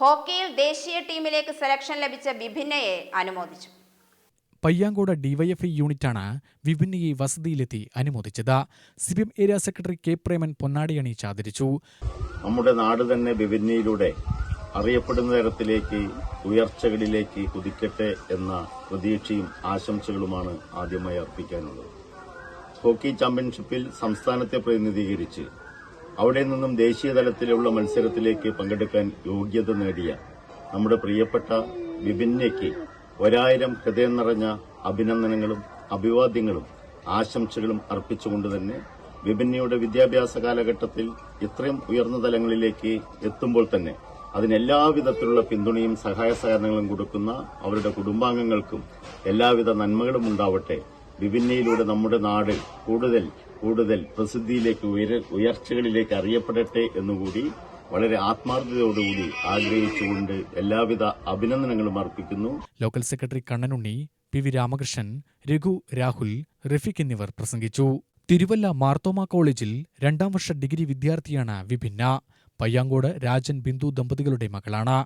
ഹോക്കിയിൽ ദേശീയ ടീമിലേക്ക് സെലക്ഷൻ ലഭിച്ച ബിഭിന്നയെ അനുമോദിച്ചു. പയ്യാങ്കോട് ഡിവൈഎഫ്ഐ യൂണിറ്റാണ് വിഭിന്നയെ വസതിയിലെത്തി അനുമോദിച്ചത്. CPM area secretary K Preman പൊന്നാടിയണി ആദരിച്ചു. നമ്മുടെ നാട് തന്നെ വിഭിന്നയിലൂടെ അറിയപ്പെടുന്ന തരത്തിലേക്ക് ഉയർച്ചകളിലേക്ക് കുതിക്കട്ടെ എന്ന പ്രതീക്ഷയും ആശംസകളുമാണ് ആദ്യമായി അർപ്പിക്കാനുള്ളത്. ഹോക്കി ചാമ്പ്യൻഷിപ്പിൽ സംസ്ഥാനത്തെ പ്രതിനിധീകരിച്ച് അവിടെ നിന്നും ദേശീയ തലത്തിലുള്ള മത്സരത്തിലേക്ക് പങ്കെടുക്കാൻ യോഗ്യത നേടിയ നമ്മുടെ പ്രിയപ്പെട്ട വിഭിന്നയ്ക്ക് ഒരായിരം ഹൃദയം നിറഞ്ഞ അഭിനന്ദനങ്ങളും അഭിവാദ്യങ്ങളും ആശംസകളും അർപ്പിച്ചുകൊണ്ട് തന്നെ വിഭിന്നയുടെ വിദ്യാഭ്യാസ കാലഘട്ടത്തിൽ ഇത്രയും ഉയർന്ന തലങ്ങളിലേക്ക് എത്തുമ്പോൾ തന്നെ അതിനെല്ലാവിധത്തിലുള്ള പിന്തുണയും സഹായ സഹകരണങ്ങളും കൊടുക്കുന്ന അവരുടെ കുടുംബാംഗങ്ങൾക്കും എല്ലാവിധ നന്മകളും ഉണ്ടാവട്ടെ. വിഭിന്നയിലൂടെ നമ്മുടെ നാട് കൂടുതൽ കൂടുതൽ പ്രസിദ്ധിയിലേക്ക് ഉയർച്ചകളിലേക്ക് അറിയപ്പെടട്ടെ എന്നുകൂടി വളരെ ആത്മാർത്ഥതയോടുകൂടി ആഗ്രഹിച്ചുകൊണ്ട് എല്ലാവിധ അഭിനന്ദനങ്ങളും അർപ്പിക്കുന്നു. Local secretary Kannanunni P V Ramakrishnan Raghu Rahul Rafeeq എന്നിവർ പ്രസംഗിച്ചു. തിരുവല്ല മാർത്തോമ കോളേജിൽ രണ്ടാം വർഷ ഡിഗ്രി വിദ്യാർത്ഥിയാണ് വിഭിന്ന. പയ്യാങ്കോട് രാജൻ ബിന്ദു ദമ്പതികളുടെ മകളാണ്.